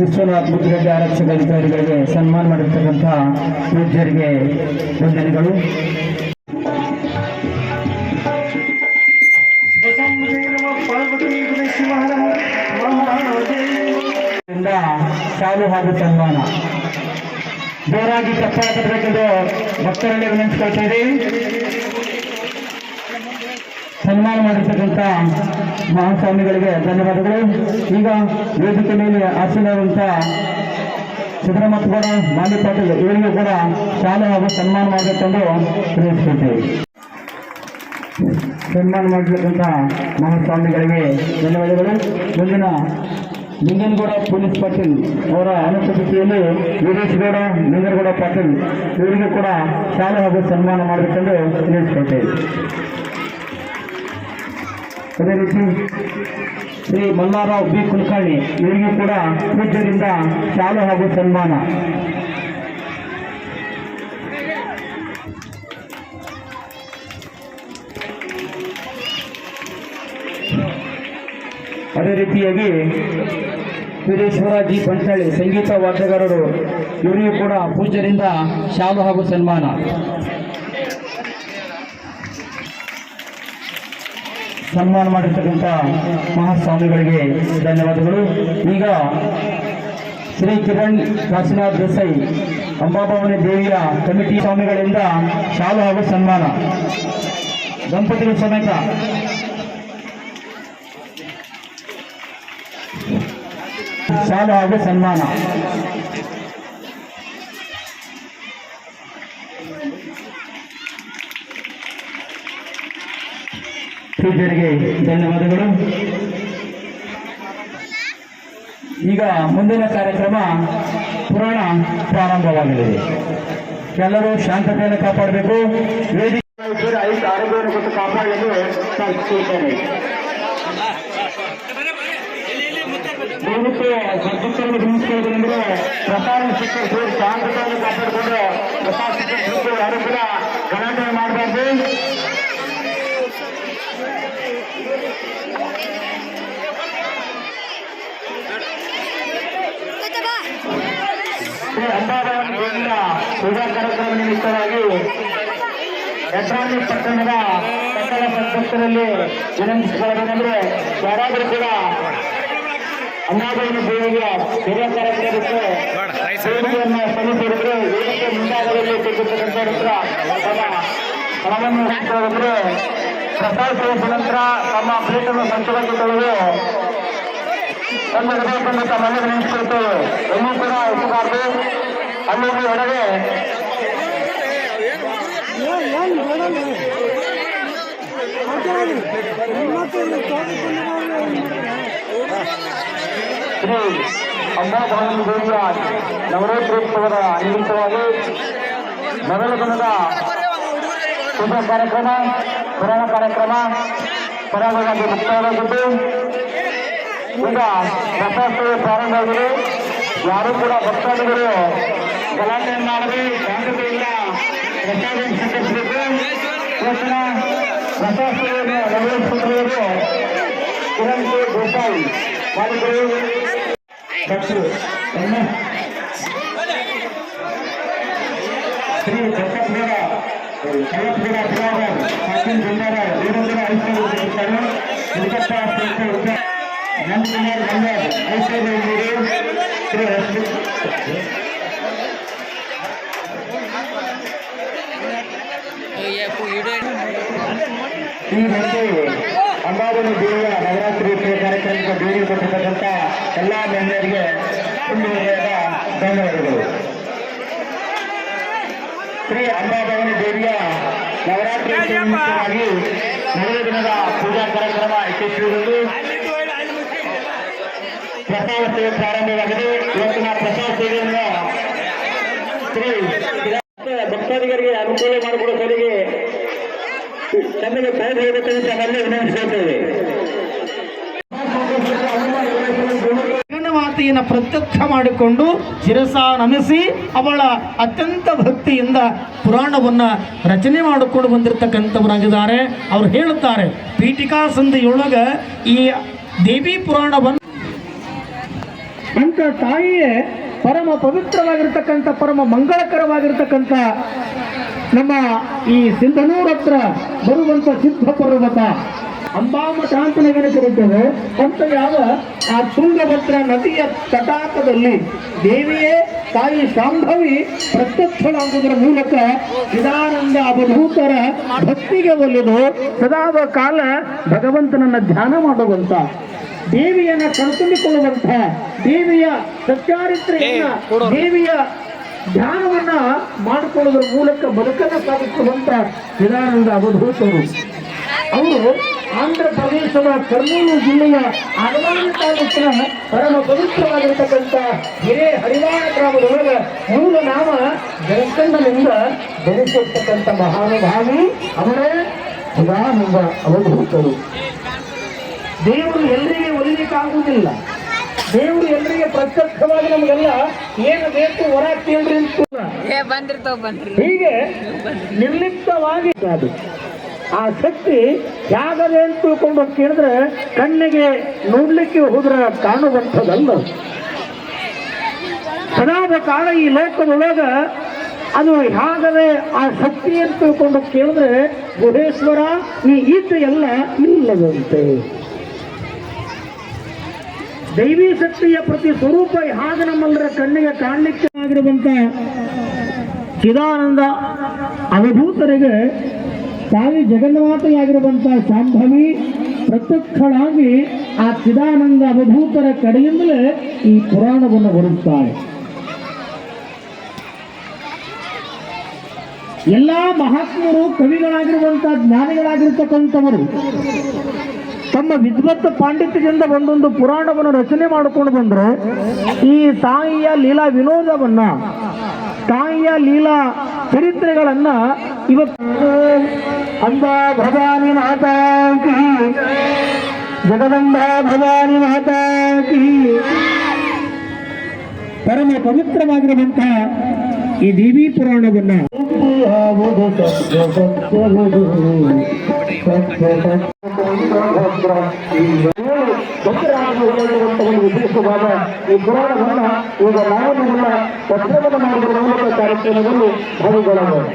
ವಿಶ್ವನಾಥ್ ಮುದ್ರೆಡ್ಡಿ ಆರಕ್ಷಕ ಅಧಿಕಾರಿಗಳಿಗೆ ಸನ್ಮಾನ ಮಾಡಿರ್ತಕ್ಕಂಥ ಪೂಜ್ಯರಿಗೆ ವಂದನೆಗಳು. ಶಾಲು ಹಾಗೂ ಸನ್ಮಾನ. ಜೋರಾಗಿ ಚಪ್ಪಾಳ ಕಟ್ಟಬೇಕೆಂದು ಭಕ್ತರಲ್ಲಿ ವಿನಂತಿಸ್ಕೊಳ್ತಾ ಇದ್ದೀವಿ. ಸನ್ಮಾನ ಮಾಡಿರ್ತಕ್ಕಂಥ ಮಹಾಸ್ವಾಮಿಗಳಿಗೆ ಧನ್ಯವಾದಗಳು. ಈಗ ವೇದಿಕೆ ಮೇಲೆ ಆಸೀನರಾದಂಥ ಸಿದ್ದರಾಮಯ್ಯಗೌಡ ಮಾಲಿ ಪಾಟೀಲ್ ಇವರಿಗೂ ಕೂಡ ಶಾಲೆ ಹಾಗೂ ಸನ್ಮಾನ ಮಾಡಬೇಕೆಂದು ತಿಳಿಸ್ಕೊಳ್ತೀವಿ ಸನ್ಮಾನ ಮಾಡತಕ್ಕಂಥ ಮಹಾಸ್ವಾಮಿಗಳಿಗೆ ಧನ್ಯವಾದಗಳು. ಮುಂದಿನ ಲಿಂಗನಗೌಡ ಪೊಲೀಸ್ ಪಾಟೀಲ್ ಅವರ ಅನುಪಸ್ಥಿತಿಯಲ್ಲಿ ವೀರೇಶ್ಗೌಡ ಲಿಂಗನಗೌಡ ಪಾಟೀಲ್ ಇವರಿಗೂ ಕೂಡ ಶಾಲೆ ಹಾಗೂ ಸನ್ಮಾನ ಮಾಡಬೇಕೆಂದು ತಿಳಿಸ್ಕೊಳ್ತೇವೆ ಅದೇ ರೀತಿ ಶ್ರೀ ಮಲ್ಲಾರಾವ್ ಬಿ ಕುಲಕರ್ಣಿ, ಇವರಿಗೂ ಕೂಡ ಪೂಜ್ಯರಿಂದ ಶಾಲು ಹಾಗೂ ಸನ್ಮಾನ. ಅದೇ ರೀತಿಯಾಗಿ ವೀರೇಶ್ವರ ಜಿ ಪಂಚಾಳಿ, ಸಂಗೀತ ವಾದ್ಯಗಾರರು, ಇವರಿಗೂ ಕೂಡ ಪೂಜ್ಯರಿಂದ ಶಾಲು ಹಾಗೂ ಸನ್ಮಾನ. ಸನ್ಮಾನ ಮಾಡಿರ್ತಕ್ಕಂಥ ಮಹಾಸ್ವಾಮಿಗಳಿಗೆ ಧನ್ಯವಾದಗಳು. ಈಗ ಶ್ರೀ ಕಿರಣ್ ಕಾಶಿನಾಥ್ ದೇಸಾಯಿ ಅಂಬಾಭವಾನಿ ದೇವಿಯ ಕಮಿಟಿ ಸ್ವಾಮಿಗಳಿಂದ ಶಾಲು ಹಾಗೂ ಸನ್ಮಾನ. ದಂಪತಿಗಳ ಸಮೇತ. ಶಾಲು ಹಾಗೂ ಸನ್ಮಾನ. ಪೂಜ್ಯರಿಗೆ ಧನ್ಯವಾದಗಳು. ಈಗ ಮುಂದಿನ ಕಾರ್ಯಕ್ರಮ ಪುರಾಣ ಪ್ರಾರಂಭವಾಗಲಿದೆ. ಎಲ್ಲರೂ ಶಾಂತತೆಯನ್ನು ಕಾಪಾಡಬೇಕು. ವೇದಿಕೆ ಐದು ಆರೋಗ್ಯವನ್ನು ಕಾಪಾಡಲು ಸಾಧಿಸುತ್ತೇನೆ. ದಯವಿಟ್ಟು ಪ್ರಸಾರ ಶಿಕ್ಷಕರು ಶಾಂತತೆಯನ್ನು ಕಾಪಾಡಿಕೊಂಡು ಪ್ರಸಾದ ಶಿಕ್ಷಕರು ಮಾಡಬಾರ್ದು. ಶ್ರೀ ಅಂಬಾಬಾವಿನ ಪೂಜಾ ಕಾರ್ಯಕ್ರಮ ನಿಮಿತ್ತವಾಗಿ ಯತ್ರಾಣಿ ಪಟ್ಟಣದ ಕಟ್ಟಡ ಸಂಸತ್ತಿನಲ್ಲಿ ವಿನಂತಿಸಿಕೊಳ್ಳಬೇಕೆಂದ್ರೆ ಯಾರಾದರೂ ಕೂಡ ಅಂಬಾಬಾವಿನ ಪೂಜೆಗೆ ಹಿರಿಯ ಕಾರ್ಯಕ್ರಮಕ್ಕೆ ಸೇವೆಯನ್ನು ಸಲ್ಲಿಸಿದ್ರೆ ವೇದಿಕೆ ಮುಂಭಾಗದಲ್ಲಿ ತೆಗೆದುಕೊಂಡ ನಂತರ ಹಂಚಿಕೊಳ್ಳಬೇಕೆಂದ್ರೆ ಪ್ರಸಾದ ಸೇವಿಸಿದ ನಂತರ ತಮ್ಮ ಪ್ಲೇಟನ್ನು ಸಂಚಲಕ್ಕೆ ತೊಳೆದು ತಮ್ಮ ಹೃದಯವನ್ನು ತಮ್ಮಲ್ಲಿ ನೆನೆಸಿಕೊಳ್ತೇವೆ ಎಲ್ಲೂ ಕೂಡ ಎತ್ತಬಾರ್ದು ಅಲ್ಲಿಗೆ ಹೊರಗೆ ಶ್ರೀ ಅಂಬಾಭವಾನಿ ದೇವಿಯ ನವರಾತ್ರೋತ್ಸವದ ನಿಮಿತ್ತವಾಗಿ ಮೊದಲ ದಿನದ ಪೂಜಾ ಕಾರ್ಯಕ್ರಮ ಪುರಾಣ ಕಾರ್ಯಕ್ರಮ ಪರಾಗವಾಗಿ ಮುಕ್ತಾಯವಾಗಿದ್ದು ಈಗ ರಥೋತ್ಸವ ಪ್ರಾರಂಭವಾಗಿದೆ ಯಾರು ಕೂಡ ಭಕ್ತಾದಿಗಳು ಗಲಾಟೆ ಮಾಡದೆ ಶಾಂತತೆಯಿಂದ ಪ್ರಸಾದ ಸ್ವೀಕರಿಸಬೇಕು ಇವತ್ತಿನ ರಥೋತ್ಸವವನ್ನು ನೆರವೇರಿಸುತ್ತಿರುವುದು ಕಿರಣ್ ಕೆ ದೇಸಾಯಿ ಮಾಡಿದರು doctor N S Shri Dattapura Kallapura Biradar Sachin ಜಿಲ್ಲಾರ Veerendra high school Murugappa Shri Shri ಈ ಬಗ್ಗೆ ಅಂಬಾಬಲಿ ದೇವಿಯ ನವರಾತ್ರಿ ಕಾರ್ಯಕ್ರಮಕ್ಕೆ ಭೇಟಿ ಕೊಟ್ಟಿರ್ತಕ್ಕಂಥ ಎಲ್ಲ ಮಹಿಳೆಯರಿಗೆ ಮುಂದುವರೆಯಾದ ಧನ್ಯವಾದಗಳು. ಶ್ರೀ ಅಂಬಾಭವಾನಿ ದೇವಿಯ ನವರಾತ್ರಿ ಮೊದಲ ದಿನದ ಪೂಜಾ ಕಾರ್ಯಕ್ರಮ ಯಶಸ್ವಿಗೊಂಡು ಪ್ರಸಾದ ಸೇವೆ ಪ್ರಾರಂಭವಾಗಿದೆ. ಇವತ್ತಿನ ಪ್ರಸಾದ ಸೇವೆಯಿಂದ ಶ್ರೀ ಭಕ್ತಾದಿಗರಿಗೆ ಅನುಕೂಲ ಮಾಡಿಕೊಡೋ ಸಲಿಗೆ ತಮಗೆ ಪೌರ ಹೇಳಬೇಕಂತ ತಮ್ಮಲ್ಲಿ ವಿನಂತಿಸುತ್ತೇವೆ ಮಾತೆ ಮಾತೆಯನ್ನು ಪ್ರತ್ಯಕ್ಷ ಮಾಡಿಕೊಂಡು ಶಿರಸ ನಮಿಸಿ ಅವಳ ಅತ್ಯಂತ ಭಕ್ತಿಯಿಂದ ಪುರಾಣವನ್ನ ರಚನೆ ಮಾಡಿಕೊಂಡು ಬಂದಿರತಕ್ಕಂಥವರಾಗಿದ್ದಾರೆ. ಅವರು ಹೇಳುತ್ತಾರೆ ಪೀಠಿಕಾ ಸಂಧಿಯೊಳಗೆ ಈ ದೇವಿ ಪುರಾಣವನ್ನು ಅಂತ ತಾಯಿಯೇ ಪರಮ ಪವಿತ್ರವಾಗಿರ್ತಕ್ಕಂಥ, ಪರಮ ಮಂಗಳಕರವಾಗಿರ್ತಕ್ಕಂಥ ನಮ್ಮ ಈ ಸಿಂಧನೂರ ಹತ್ರ ಬರುವಂತ ಸಿದ್ಧ ಪರ್ವತ ಅಂಬಾಮಠ ಅಂತ ಕರೀತೇವೆ ಅಂತ ಯಾವ ಆ ತುಂಗಭದ್ರ ನದಿಯ ತಟಾಕದಲ್ಲಿ ದೇವಿಯೇ, ತಾಯಿ ಶಾಂಭವಿ ಪ್ರತ್ಯಕ್ಷಳಾಗುವುದರ ಮೂಲಕ ಚಿದಾನಂದ ಅವಧೂತರ ಭಕ್ತಿಗೆ ಒಲಿದು ಸದಾವ ಕಾಲ ಭಗವಂತನನ್ನ ಧ್ಯಾನ ಮಾಡುವಂತ, ದೇವಿಯನ್ನ ಕಣ್ತುಂಬಿಕೊಳ್ಳುವಂತ ದೇವಿಯ ಸತ್ಯಾರಿತ್ರೆಯನ್ನ ದೇವಿಯ ಧ್ಯಾನವನ್ನ ಮಾಡಿಕೊಳ್ಳುವುದರ ಮೂಲಕ ಬದುಕನ್ನ ಸಾಧಿಸುವಂತ ಚಿದಾನಂದ ಅವಧೂತರು. ಅವರು ಆಂಧ್ರ ಪ್ರದೇಶದ ಕರ್ನೂಲು ಜಿಲ್ಲೆಯ ಅಡವಾಣ ತಾಲೂಕಿನ ಪರಮ ಪವಿತ್ರವಾಗಿರತಕ್ಕಂಥ ಹಿರೇ ಹರಿವಾಣ ಗ್ರಾಮದೊಳಗ ಮೂಲ ನಾಮ ಜಗತ್ತಂಡನಿಂದ ಜನಿಸಿರ್ತಕ್ಕಂಥ ಮಹಾನುಭಾವಿ ಅವರೇ ಸದಾನಂದ ಅವಧೂತರು. ದೇವರು ಎಲ್ಲರಿಗೆ ಒಲಿಲಿಕ್ಕಾಗುವುದಿಲ್ಲ. ದೇವರು ಎಲ್ಲರಿಗೆ ಪ್ರತ್ಯಕ್ಷವಾಗಿ ನಮಗೆಲ್ಲ ಏನು ಬೇಕು ಹೊರ ಕೇಳ್ರಿ ಬನ್ರಿ ಹೀಗೆ ನಿರ್ಲಿಪ್ತವಾಗಿ ಅದು. ಆ ಶಕ್ತಿ ಯಾಗದೆ ಅಂತ ತಿಳ್ಕೊಂಡು ಕೇಳಿದ್ರೆ ಕಣ್ಣಿಗೆ ನೋಡ್ಲಿಕ್ಕೆ ಹೋದ್ರೆ ಕಾಣುವಂಥದ್ದಲ್ಲ ಸದಾದ ಕಾಲ ಈ ಲೋಕದೊಳಗ ಅದು ಹಾಗದೆ ಆ ಶಕ್ತಿ ಅಂತ ತಿಳ್ಕೊಂಡು ಕೇಳಿದ್ರೆ ಗುಹೇಶ್ವರ ಈ ಇದ್ದ ಎಲ್ಲ ಇಲ್ಲದಂತೆ. ದೈವಿ ಶಕ್ತಿಯ ಪ್ರತಿ ಸ್ವರೂಪ ಹಾಗೆ ನಮ್ಮೆಲ್ಲರ ಕಣ್ಣಿಗೆ ಕಾಣಲಿಕ್ಕೆ ಆಗಿರುವಂತ ಚಿದಾನಂದ ಅವಧೂತರಿಗೆ ತಾಯಿ ಜಗನ್ಮಾತೆಯಾಗಿರುವಂತ ಶಾಂಭವಿ ಪ್ರತ್ಯಕ್ಷಳಾಗಿ ಆ ಚಿದಾನಂದ ಅವಧೂತರ ಕಡೆಯಿಂದಲೇ ಈ ಪುರಾಣವನ್ನು ಬರುತ್ತಾರೆ ಎಲ್ಲಾ ಮಹಾತ್ಮರು ಕವಿಗಳಾಗಿರುವಂತ ಜ್ಞಾನಿಗಳಾಗಿರ್ತಕ್ಕಂಥವರು ತಮ್ಮ ವಿದ್ವತ್ ಪಾಂಡಿತ್ಯದಿಂದ ಒಂದೊಂದು ಪುರಾಣವನ್ನು ರಚನೆ ಮಾಡಿಕೊಂಡು ಬಂದ್ರೆ ಈ ತಾಯಿಯ ಲೀಲಾ ವಿನೋದವನ್ನ ತಾಯಿಯ ಲೀಲಾ ಚರಿತ್ರೆಗಳನ್ನ ಇವತ್ತು ಅಂಬ ಭವಾನಿ ಮಾತಾಕಿ ಜಗದಂಬ ಭವಾನಿ ಮಾತಾ ಕಿ ಪರಮ ಪವಿತ್ರವಾಗಿರುವಂತಹ ಈ ದೇವಿ ಪುರಾಣವನ್ನ ಒಂದು ವಿಶೇಷವಾದ ಈ ಪುರಾಣವನ್ನು ಈಗ ನಾವು ನಿಮ್ಮ ಪತ್ರವನ್ನು ಮಾಡಿದ ಮೂಲಕ ಕಾರ್ಯಕ್ರಮದಲ್ಲಿ ಭಾಗಿಗೊಳ್ಳಬಹುದು.